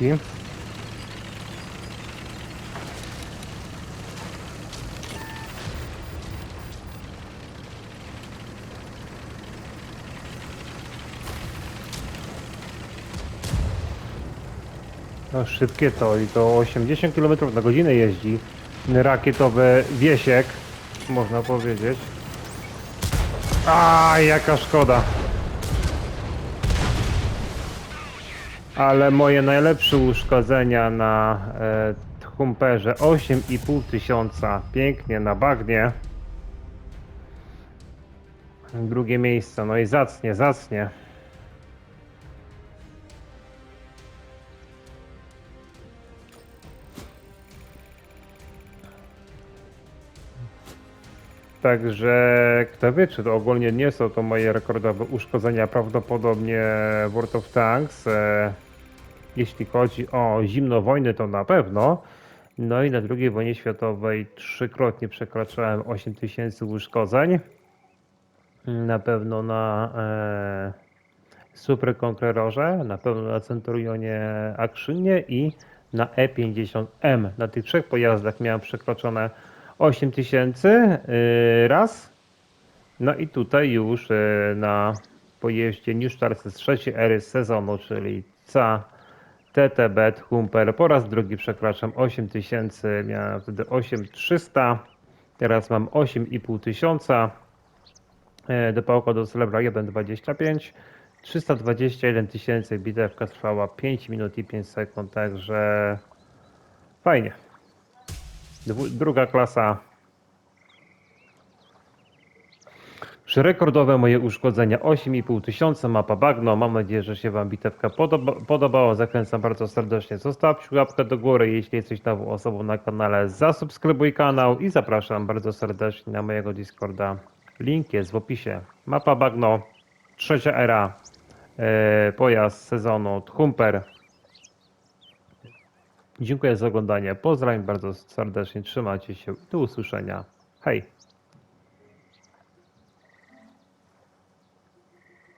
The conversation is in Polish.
Dzięki. No szybkie to i to 80 km na godzinę jeździ. Rakietowy wiesiek, można powiedzieć. A jaka szkoda. Ale moje najlepsze uszkodzenia na e, Humperze 8,5 tysiąca. Pięknie na bagnie. Drugie miejsce, no i zacnie, zacnie. Także kto wie, czy to ogólnie nie są to moje rekordowe uszkodzenia, prawdopodobnie World of Tanks. Jeśli chodzi o zimno wojny, to na pewno. No i na II wojnie światowej trzykrotnie przekraczałem 8000 uszkodzeń. Na pewno na e, Super Conquerorze, na pewno na Centurionie Actionie i na E50M. Na tych trzech pojazdach miałem przekroczone 8000 yy, raz. No i tutaj już yy, na pojeździe New Stars z trzeciej ery sezonu, czyli CA TTB Humper po raz drugi przekraczam 8000, miałem wtedy 8300, teraz mam 8500 tysiąca. E, Dopałka do Celebra 1,25 321 tysięcy, bitewka trwała 5 minut i 5 sekund, także fajnie. Druga klasa. Rekordowe moje uszkodzenia 8,5 tysiąca, mapa bagno. Mam nadzieję, że się Wam bitewka podoba, podobała. Zachęcam bardzo serdecznie. Zostaw łapkę do góry, jeśli jesteś nową osobą na kanale. Zasubskrybuj kanał i zapraszam bardzo serdecznie na mojego Discorda. Link jest w opisie. Mapa bagno, trzecia era, e, pojazd sezonu Humper. Dziękuję za oglądanie. Pozdrawiam bardzo serdecznie. Trzymajcie się. Do usłyszenia. Hej.